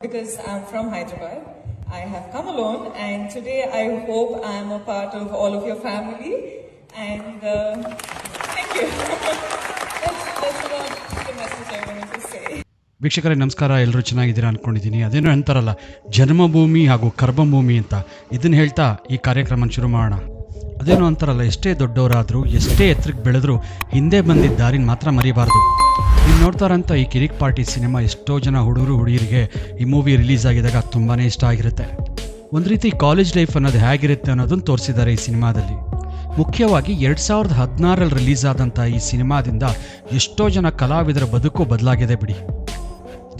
Because I'm from Hyderabad, I have come alone and today I hope I'm a part of all of your family and uh, thank you. ವೀಕ್ಷಕರೇ ನಮಸ್ಕಾರ. ಎಲ್ಲರೂ ಚೆನ್ನಾಗಿದ್ದೀರಾ ಅಂದ್ಕೊಂಡಿದ್ದೀನಿ ಅದೇನು ಅಂತಾರಲ್ಲ ಜನ್ಮಭೂಮಿ ಹಾಗೂ ಕರ್ಮಭೂಮಿ ಅಂತ. ಇದನ್ನ ಹೇಳ್ತಾ ಈ ಕಾರ್ಯಕ್ರಮ ಶುರು ಮಾಡೋಣ. ಅದೇನು ಅಂತಾರಲ್ಲ ಎಷ್ಟೇ ದೊಡ್ಡವರಾದರೂ ಎಷ್ಟೇ ಎತ್ತರಕ್ಕೆ ಬೆಳೆದರೂ ಹಿಂದೆ ಬಂದಿದ್ದ ದಾರಿನ ಮಾತ್ರ ಮರಿಬಾರ್ದು. ನೀವು ನೋಡ್ತಾರಂತ ಈ ಕಿರಿಕ್ ಪಾರ್ಟಿ ಸಿನಿಮಾ ಎಷ್ಟೋ ಜನ ಹುಡುಗರು ಹುಡುಗಿರಿಗೆ ಈ ಮೂವಿ ರಿಲೀಸ್ ಆಗಿದಾಗ ತುಂಬಾ ಇಷ್ಟ ಆಗಿರುತ್ತೆ. ಒಂದು ರೀತಿ ಕಾಲೇಜ್ ಲೈಫ್ ಅನ್ನೋದು ಹೇಗಿರುತ್ತೆ ಅನ್ನೋದನ್ನು ತೋರಿಸಿದ್ದಾರೆ ಈ ಸಿನಿಮಾದಲ್ಲಿ. ಮುಖ್ಯವಾಗಿ ಎರಡು ಸಾವಿರದ ಹದಿನಾರಲ್ಲಿ ರಿಲೀಸ್ ಆದಂಥ ಈ ಸಿನಿಮಾದಿಂದ ಎಷ್ಟೋ ಜನ ಕಲಾವಿದರ ಬದುಕು ಬದಲಾಗಿದೆ ಬಿಡಿ.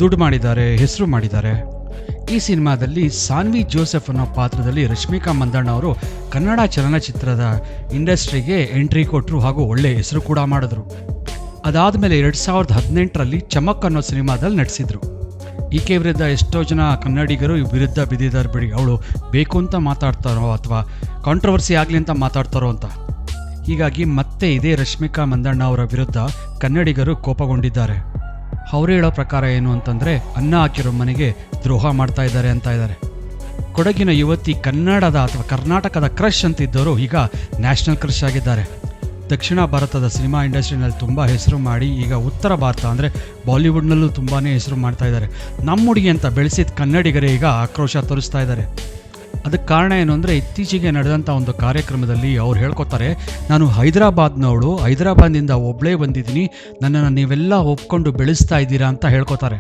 ದುಡ್ಡು ಮಾಡಿದ್ದಾರೆ, ಹೆಸರು ಮಾಡಿದ್ದಾರೆ. ಈ ಸಿನಿಮಾದಲ್ಲಿ ಸಾನ್ವಿ ಜೋಸೆಫ್ ಅನ್ನೋ ಪಾತ್ರದಲ್ಲಿ ರಶ್ಮಿಕಾ ಮಂದಣ್ಣ ಅವರು ಕನ್ನಡ ಚಲನಚಿತ್ರದ ಇಂಡಸ್ಟ್ರಿಗೆ ಎಂಟ್ರಿ ಕೊಟ್ಟರು ಹಾಗೂ ಒಳ್ಳೆ ಹೆಸರು ಕೂಡ ಮಾಡಿದ್ರು. ಅದಾದಮೇಲೆ ಎರಡು ಸಾವಿರದ ಹದಿನೆಂಟರಲ್ಲಿ ಚಮಕ್ ಅನ್ನೋ ಸಿನಿಮಾದಲ್ಲಿ ನಟಿಸಿದ್ರು. ಈಕೆ ವಿರುದ್ಧ ಎಷ್ಟೋ ಜನ ಕನ್ನಡಿಗರು ವಿರುದ್ಧ ಬಿದ್ದಿದ್ದಾರೆ ಬಿಡಿ, ಅವಳು ಬೇಕು ಅಂತ ಮಾತಾಡ್ತಾರೋ ಅಥವಾ ಕಾಂಟ್ರವರ್ಸಿ ಆಗಲಿ ಅಂತ ಮಾತಾಡ್ತಾರೋ ಅಂತ. ಹೀಗಾಗಿ ಮತ್ತೆ ಇದೇ ರಶ್ಮಿಕಾ ಮಂದಣ್ಣ ಅವರ ವಿರುದ್ಧ ಕನ್ನಡಿಗರು ಕೋಪಗೊಂಡಿದ್ದಾರೆ. ಅವ್ರು ಹೇಳೋ ಪ್ರಕಾರ ಏನು ಅಂತಂದರೆ, ಅನ್ನ ಹಾಕಿರೋ ಮನೆಗೆ ದ್ರೋಹ ಮಾಡ್ತಾ ಇದ್ದಾರೆ ಅಂತ ಇದ್ದಾರೆ. ಕೊಡಗಿನ ಯುವತಿ ಕನ್ನಡದ ಅಥವಾ ಕರ್ನಾಟಕದ ಕ್ರಶ್ ಅಂತಿದ್ದವರು ಈಗ ನ್ಯಾಷನಲ್ ಕ್ರಶ್ ಆಗಿದ್ದಾರೆ. ದಕ್ಷಿಣ ಭಾರತದ ಸಿನಿಮಾ ಇಂಡಸ್ಟ್ರಿನಲ್ಲಿ ತುಂಬ ಹೆಸರು ಮಾಡಿ ಈಗ ಉತ್ತರ ಭಾರತ ಅಂದರೆ ಬಾಲಿವುಡ್ನಲ್ಲೂ ತುಂಬಾ ಹೆಸರು ಮಾಡ್ತಾ ಇದ್ದಾರೆ ನಮ್ಮ ಹುಡುಗಿ ಅಂತ ಬೆಳೆಸಿದ ಕನ್ನಡಿಗರೇ ಈಗ ಆಕ್ರೋಶ ತೋರಿಸ್ತಾ ಇದ್ದಾರೆ ಅದಕ್ಕೆ ಕಾರಣ ಏನು ಅಂದರೆ ಇತ್ತೀಚೆಗೆ ನಡೆದಂಥ ಒಂದು ಕಾರ್ಯಕ್ರಮದಲ್ಲಿ ಅವ್ರು ಹೇಳ್ಕೊತಾರೆ ನಾನು ಹೈದರಾಬಾದ್ನವಳು ಹೈದರಾಬಾದ್ನಿಂದ ಒಬ್ಬಳೇ ಬಂದಿದ್ದೀನಿ ನನ್ನನ್ನು ನೀವೆಲ್ಲ ಒಪ್ಕೊಂಡು ಬೆಳೆಸ್ತಾ ಇದ್ದೀರಾ ಅಂತ ಹೇಳ್ಕೊತಾರೆ.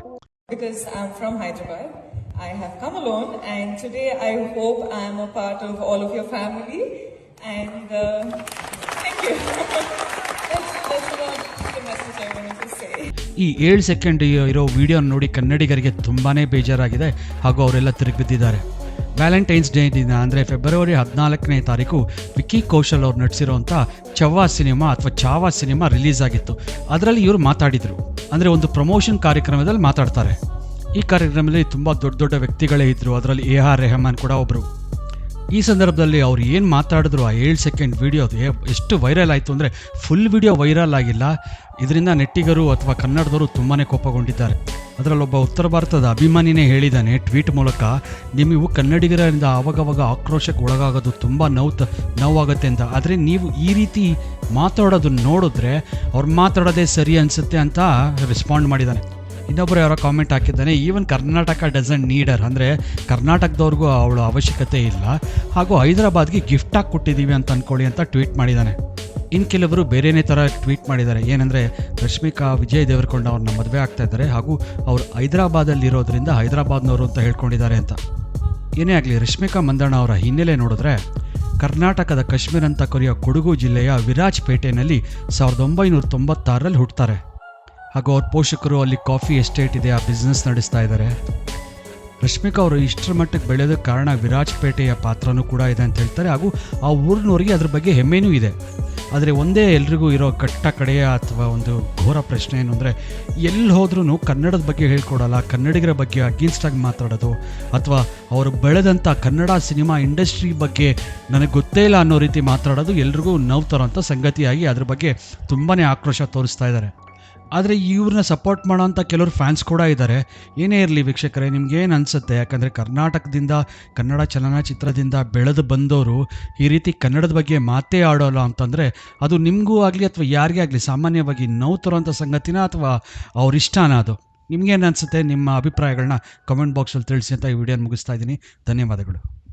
And uh, ಈ ಏಳು ಸೆಕೆಂಡ್ ಇರೋ ವಿಡಿಯೋ ನೋಡಿ ಕನ್ನಡಿಗರಿಗೆ ತುಂಬಾ ಬೇಜಾರಾಗಿದೆ ಹಾಗೂ ಅವರೆಲ್ಲ ತಿರುಗಿಬಿದ್ದಿದ್ದಾರೆ ವ್ಯಾಲೆಂಟೈನ್ಸ್ ಡೇ ದಿನ ಅಂದರೆ ಫೆಬ್ರವರಿ ಹದಿನಾಲ್ಕನೇ ತಾರೀಕು ವಿಕ್ಕಿ ಕೌಶಲ್ ಅವ್ರು ನಟಿಸಿರುವಂಥ ಚವ್ವಾ ಸಿನಿಮಾ ಅಥವಾ ಚಾವಾ ಸಿನಿಮಾ ರಿಲೀಸ್ ಆಗಿತ್ತು. ಅದರಲ್ಲಿ ಇವರು ಮಾತಾಡಿದರು. ಅಂದರೆ ಒಂದು ಪ್ರಮೋಷನ್ ಕಾರ್ಯಕ್ರಮದಲ್ಲಿ ಮಾತಾಡ್ತಾರೆ. ಈ ಕಾರ್ಯಕ್ರಮದಲ್ಲಿ ತುಂಬ ದೊಡ್ಡ ದೊಡ್ಡ ವ್ಯಕ್ತಿಗಳೇ ಇದ್ದರು ಅದರಲ್ಲಿ ಎ ಆರ್ ರೆಹಮಾನ್ ಕೂಡ ಒಬ್ಬರು ಈ ಸಂದರ್ಭದಲ್ಲಿ ಅವ್ರು ಏನು ಮಾತಾಡಿದ್ರು ಆ ಏಳು ಸೆಕೆಂಡ್ ವಿಡಿಯೋ ಎಷ್ಟು ವೈರಲ್ ಆಯಿತು ಅಂದರೆ ಫುಲ್ ವಿಡಿಯೋ ವೈರಲ್ ಆಗಿಲ್ಲ. ಇದರಿಂದ ನೆಟ್ಟಿಗರು ಅಥವಾ ಕನ್ನಡದವರು ತುಂಬಾ ಕೋಪಗೊಂಡಿದ್ದಾರೆ. ಅದರಲ್ಲೊಬ್ಬ ಉತ್ತರ ಭಾರತದ ಅಭಿಮಾನಿನೇ ಹೇಳಿದ್ದಾನೆ ಟ್ವೀಟ್ ಮೂಲಕ ನಿಮಗೂ ಕನ್ನಡಿಗರಿಂದ ಆವಾಗವಾಗ ಆಕ್ರೋಶಕ್ಕೆ ಒಳಗಾಗೋದು ತುಂಬ ನೋವು ತ ನೋವಾಗುತ್ತೆ ಅಂತ. ಆದರೆ ನೀವು ಈ ರೀತಿ ಮಾತಾಡೋದನ್ನ ನೋಡಿದ್ರೆ ಅವ್ರು ಮಾತಾಡೋದೇ ಸರಿ ಅನಿಸುತ್ತೆ ಅಂತ ರೆಸ್ಪಾಂಡ್ ಮಾಡಿದ್ದಾನೆ ಇನ್ನೊಬ್ಬರು ಯಾರೋ ಕಾಮೆಂಟ್ ಹಾಕಿದ್ದಾನೆ ಈವನ್ ಕರ್ನಾಟಕ ಡಸಂಟ್ ನೀಡರ್ ಅಂದರೆ ಕರ್ನಾಟಕದವ್ರಿಗೂ ಅವಳ ಅವಶ್ಯಕತೆ ಇಲ್ಲ. ಹಾಗೂ ಹೈದರಾಬಾದ್ಗೆ ಗಿಫ್ಟ್ ಗಿಫ್ಟಾಗಿ ಕೊಟ್ಟಿದ್ದೀವಿ ಅಂತ ಅಂದ್ಕೊಳ್ಳಿ ಅಂತ ಟ್ವೀಟ್ ಮಾಡಿದ್ದಾನೆ. ಇನ್ನು ಕೆಲವರು ಬೇರೆನೇ ಥರ ಟ್ವೀಟ್ ಮಾಡಿದ್ದಾರೆ. ಏನಂದರೆ, ರಶ್ಮಿಕಾ, ವಿಜಯ್ ದೇವರಕೊಂಡ ಅವ್ರನ್ನ ಮದುವೆ ಆಗ್ತಾ ಇದ್ದಾರೆ ಹಾಗೂ ಅವರು ಹೈದರಾಬಾದಲ್ಲಿರೋದ್ರಿಂದ ಹೈದರಾಬಾದ್ನವರು ಅಂತ ಹೇಳ್ಕೊಂಡಿದ್ದಾರೆ ಅಂತ. ಏನೇ ಆಗಲಿ, ರಶ್ಮಿಕಾ ಮಂದಣ್ಣ ಅವರ ಹಿನ್ನೆಲೆ ನೋಡಿದ್ರೆ, ಕರ್ನಾಟಕದ ಕಾಶ್ಮೀರ ಅಂತ ಕರೆಯೋ ಕೊಡಗು ಜಿಲ್ಲೆಯ ವಿರಾಜ್ಪೇಟೆಯಲ್ಲಿ ಸಾವಿರದ ಒಂಬೈನೂರ ತೊಂಬತ್ತಾರರಲ್ಲಿ ಹುಟ್ಟುತ್ತಾರೆ ಹಾಗೂ ಅವ್ರ ಪೋಷಕರು ಅಲ್ಲಿ ಕಾಫಿ ಎಸ್ಟೇಟ್ ಇದೆ, ಆ ಬಿಸ್ನೆಸ್ ನಡೆಸ್ತಾ ಇದ್ದಾರೆ ರಶ್ಮಿಕಾ ಅವರು ಇಷ್ಟರ ಮಟ್ಟಕ್ಕೆ ಬೆಳೆಯೋದಕ್ಕೆ ಕಾರಣ ವಿರಾಜ್ಪೇಟೆಯ ಪಾತ್ರನೂ ಕೂಡ ಇದೆ ಅಂತ ಹೇಳ್ತಾರೆ. ಹಾಗೂ ಆ ಊರಿನವರಿಗೆ ಅದ್ರ ಬಗ್ಗೆ ಹೆಮ್ಮೆನೂ ಇದೆ. ಆದರೆ ಒಂದೇ ಎಲ್ರಿಗೂ ಇರೋ ಕಟ್ಟ ಕಡೆಯ ಅಥವಾ ಒಂದು ಘೋರ ಪ್ರಶ್ನೆ ಏನು ಅಂದರೆ ಎಲ್ಲಿ ಹೋದ್ರೂ ಕನ್ನಡದ ಬಗ್ಗೆ ಹೇಳ್ಕೊಡಲ್ಲ, ಕನ್ನಡಿಗರ ಬಗ್ಗೆ ಅಗೇನ್ಸ್ಟಾಗಿ ಮಾತಾಡೋದು, ಅಥವಾ ಅವರು ಬೆಳೆದಂಥ ಕನ್ನಡ ಸಿನಿಮಾ ಇಂಡಸ್ಟ್ರಿ ಬಗ್ಗೆ ನನಗೆ ಗೊತ್ತೇ ಇಲ್ಲ ಅನ್ನೋ ರೀತಿ ಮಾತಾಡೋದು ಎಲ್ರಿಗೂ ನೋವು ತರೋಂಥ ಸಂಗತಿಯಾಗಿ ಅದ್ರ ಬಗ್ಗೆ ತುಂಬಾ ಆಕ್ರೋಶ ತೋರಿಸ್ತಾ ಇದ್ದಾರೆ ಆದರೆ ಇವ್ರನ್ನ ಸಪೋರ್ಟ್ ಮಾಡೋಂಥ ಕೆಲವರು ಫ್ಯಾನ್ಸ್ ಕೂಡ ಇದ್ದಾರೆ ಏನೇ ಇರಲಿ ವೀಕ್ಷಕರೇ ನಿಮ್ಗೇನು ಅನಿಸುತ್ತೆ? ಯಾಕಂದರೆ ಕರ್ನಾಟಕದಿಂದ, ಕನ್ನಡ ಚಲನಚಿತ್ರದಿಂದ ಬೆಳೆದು ಬಂದವರು ಈ ರೀತಿ ಕನ್ನಡದ ಬಗ್ಗೆ ಮಾತೇ ಆಡೋಲ್ಲ ಅಂತಂದರೆ ಅದು ನಿಮಗೂ ಆಗಲಿ ಅಥವಾ ಯಾರಿಗೇ ಆಗಲಿ ಸಾಮಾನ್ಯವಾಗಿ ನೋವು ತರೋಂಥ ಸಂಗತಿನ ಅಥವಾ ಅವರಿಷ್ಟಾನ ಅದು? ನಿಮ್ಗೇನು ಅನಿಸುತ್ತೆ? ನಿಮ್ಮ ಅಭಿಪ್ರಾಯಗಳನ್ನ ಕಮೆಂಟ್ ಬಾಕ್ಸಲ್ಲಿ ತಿಳಿಸಿ ಅಂತ ಈ ವಿಡಿಯೋನ ಮುಗಿಸ್ತಾ ಇದ್ದೀನಿ. ಧನ್ಯವಾದಗಳು.